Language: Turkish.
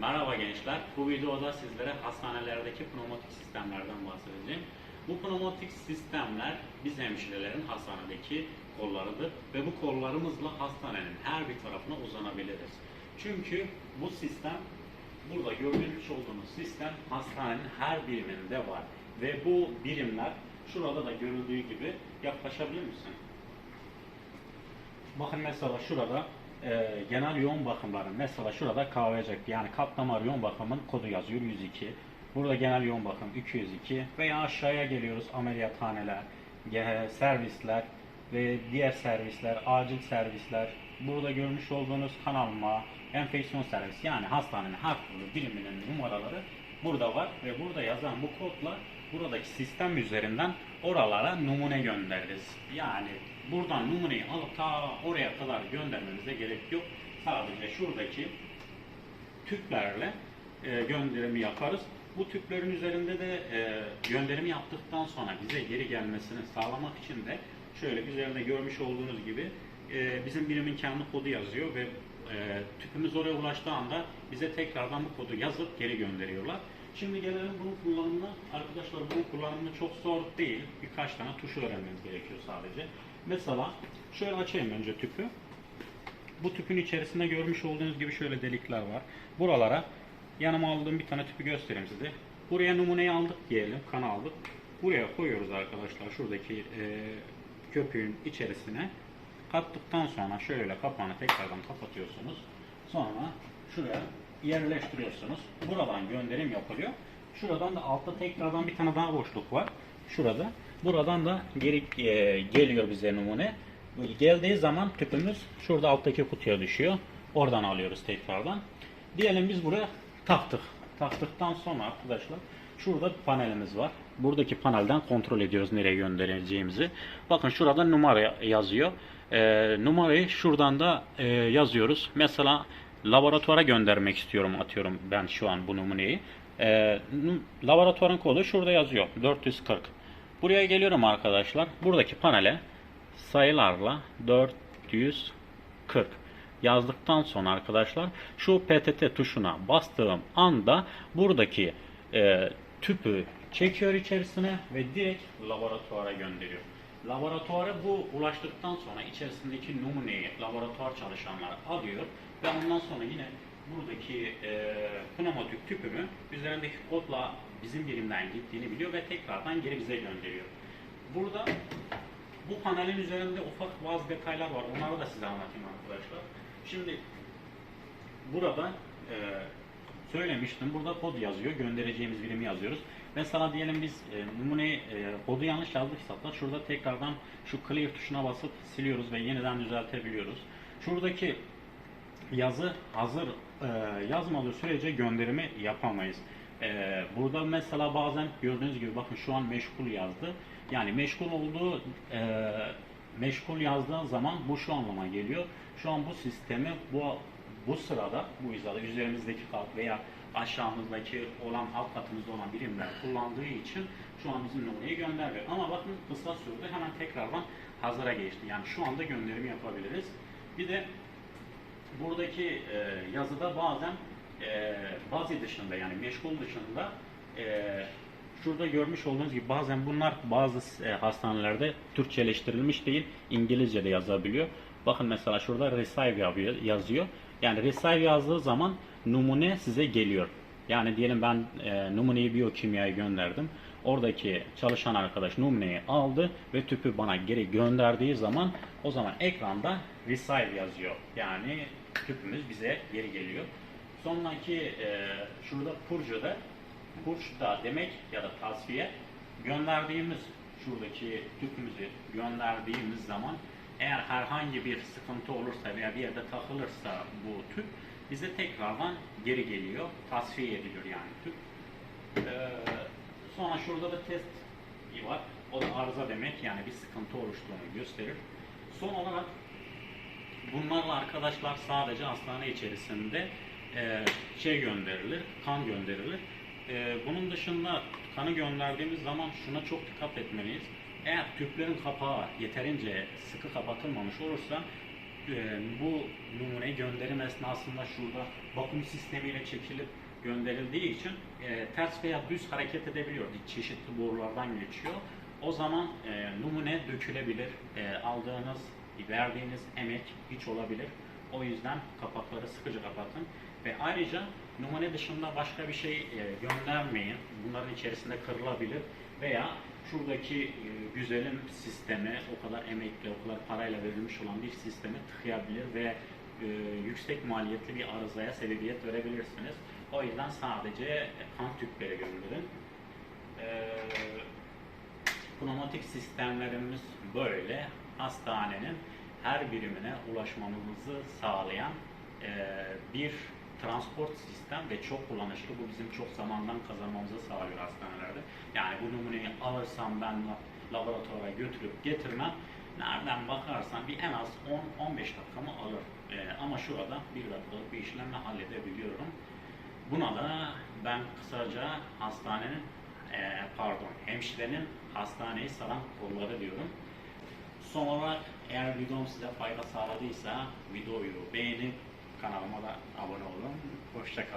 Merhaba gençler. Bu videoda sizlere hastanelerdeki pneumatik sistemlerden bahsedeceğim. Bu pneumatik sistemler biz hemşirelerin hastanedeki kollarıdır ve bu kollarımızla hastanenin her bir tarafına uzanabiliriz. Çünkü bu sistem burada görmüş olduğunuz sistem hastanenin her biriminde var ve bu birimler şurada da görüldüğü gibi yaklaşabilir misin? Bakın mesela şurada e, genel yoğun bakımların mesela şurada KVC yani kalp damar yoğun bakımın kodu yazıyor 102. Burada genel yoğun bakım 202 veya aşağıya geliyoruz ameliyathaneler, servisler ve diğer servisler, acil servisler. Burada görmüş olduğunuz kan alma, enfeksiyon servisi yani hastanenin her türlü biriminin numaraları burada var ve burada yazan bu kodla buradaki sistem üzerinden oralara numune göndeririz. Yani buradan numuneyi alıp ta oraya kadar göndermenize gerek yok. Sadece şuradaki tüplerle e, gönderimi yaparız. Bu tüplerin üzerinde de e, gönderimi yaptıktan sonra bize geri gelmesini sağlamak için de şöyle üzerinde görmüş olduğunuz gibi e, bizim birimin kendi kodu yazıyor ve e, tüpümüz oraya ulaştığı anda bize tekrardan bu kodu yazıp geri gönderiyorlar. Şimdi gelelim bunun kullanımına. Arkadaşlar bunun kullanımı çok zor değil. Birkaç tane tuşu öğrenmeniz gerekiyor sadece. Mesela şöyle açayım önce tüpü. Bu tüpün içerisinde görmüş olduğunuz gibi şöyle delikler var. Buralara yanıma aldığım bir tane tüpü göstereyim size. Buraya numuneyi aldık diyelim, kan aldık. Buraya koyuyoruz arkadaşlar şuradaki e, köpüğün içerisine. Kattıktan sonra şöyle kapağını tekrardan kapatıyorsunuz. Sonra şuraya yerleştiriyorsunuz. Buradan gönderim yapılıyor. Şuradan da altta tekrardan bir tane daha boşluk var. Şurada. Buradan da geri e, geliyor bize numune. Geldiği zaman tüpümüz şurada alttaki kutuya düşüyor. Oradan alıyoruz tekrardan. Diyelim biz buraya taktık. Taktıktan sonra arkadaşlar şurada panelimiz var. Buradaki panelden kontrol ediyoruz nereye göndereceğimizi. Bakın şurada numara yazıyor. Ee, numarayı şuradan da e, yazıyoruz. Mesela laboratuvara göndermek istiyorum atıyorum ben şu an bu numuneyi. Nu- laboratuvarın kodu şurada yazıyor. 440. Buraya geliyorum arkadaşlar. Buradaki panele sayılarla 440 yazdıktan sonra arkadaşlar şu PTT tuşuna bastığım anda buradaki e, tüpü çekiyor içerisine ve direkt laboratuvara gönderiyor. Laboratuvara bu ulaştıktan sonra içerisindeki numuneyi laboratuvar çalışanları alıyor ve ondan sonra yine buradaki e, pneumatik tüpümü üzerindeki kodla bizim birimden gittiğini biliyor ve tekrardan geri bize gönderiyor. Burada bu panelin üzerinde ufak bazı detaylar var. Onları da size anlatayım arkadaşlar. Şimdi burada e, söylemiştim. Burada kod yazıyor. Göndereceğimiz birimi yazıyoruz. Mesela diyelim biz e, numuneyi e, kodu yanlış yazdıysak da şurada tekrardan şu clear tuşuna basıp siliyoruz ve yeniden düzeltebiliyoruz. Şuradaki yazı hazır e, yazmadığı sürece gönderimi yapamayız. E, burada mesela bazen gördüğünüz gibi bakın şu an meşgul yazdı. Yani meşgul olduğu e, meşgul yazdığı zaman bu şu anlama geliyor. Şu an bu sistemi bu bu sırada bu hizada üzerimizdeki kat veya aşağımızdaki olan alt katımızda olan birimler kullandığı için şu an bizim numuneyi göndermiyor. Ama bakın kısa sürede hemen tekrardan hazıra geçti. Yani şu anda gönderimi yapabiliriz. Bir de buradaki e, yazıda bazen e, bazı dışında yani meşgul dışında e, şurada görmüş olduğunuz gibi bazen bunlar bazı e, hastanelerde Türkçeleştirilmiş değil İngilizce de yazabiliyor. Bakın mesela şurada yapıyor- yazıyor. Yani receive yazdığı zaman numune size geliyor. Yani diyelim ben e, numuneyi biyokimyaya gönderdim. Oradaki çalışan arkadaş numuneyi aldı ve tüpü bana geri gönderdiği zaman o zaman ekranda receive yazıyor. Yani tüpümüz bize geri geliyor. Sonraki e, şurada purcuda purç da demek ya da tasfiye gönderdiğimiz şuradaki tüpümüzü gönderdiğimiz zaman eğer herhangi bir sıkıntı olursa veya bir yerde takılırsa bu tüp bize tekrardan geri geliyor. Tasfiye ediliyor yani tüp. Ee, sonra şurada da test var. O da arıza demek yani bir sıkıntı oluştuğunu gösterir. Son olarak bunlarla arkadaşlar sadece hastane içerisinde e, şey gönderilir, kan gönderilir. E, bunun dışında kanı gönderdiğimiz zaman şuna çok dikkat etmeliyiz. Eğer tüplerin kapağı yeterince sıkı kapatılmamış olursa e, bu numune gönderim esnasında şurada vakum sistemiyle çekilip gönderildiği için e, ters veya düz hareket edebiliyor. Çeşitli borulardan geçiyor. O zaman e, numune dökülebilir. E, aldığınız, verdiğiniz emek hiç olabilir. O yüzden kapakları sıkıca kapatın. Ve ayrıca numune dışında başka bir şey e, göndermeyin. Bunların içerisinde kırılabilir veya şuradaki e, güzelim sistemi o kadar emekle, o kadar parayla verilmiş olan bir sistemi tıkayabilir ve e, yüksek maliyetli bir arızaya sebebiyet verebilirsiniz. O yüzden sadece kan tüpleri gönderin. E, pneumatik sistemlerimiz böyle. Hastanenin her birimine ulaşmamızı sağlayan e, bir transport sistem ve çok kullanışlı. Bu bizim çok zamandan kazanmamızı sağlıyor hastanelerde. Yani bu numuneyi alırsam ben la- laboratuvara götürüp getirmem nereden bakarsan bir en az 10-15 dakikamı alır. E, ama şurada bir dakikalık bir işlemle halledebiliyorum. Buna da ben kısaca hastanenin e, pardon hemşirenin hastaneyi saran kolları diyorum. Son olarak eğer videom size fayda sağladıysa videoyu beğenip kanalıma da abone olun. Hoşçakalın.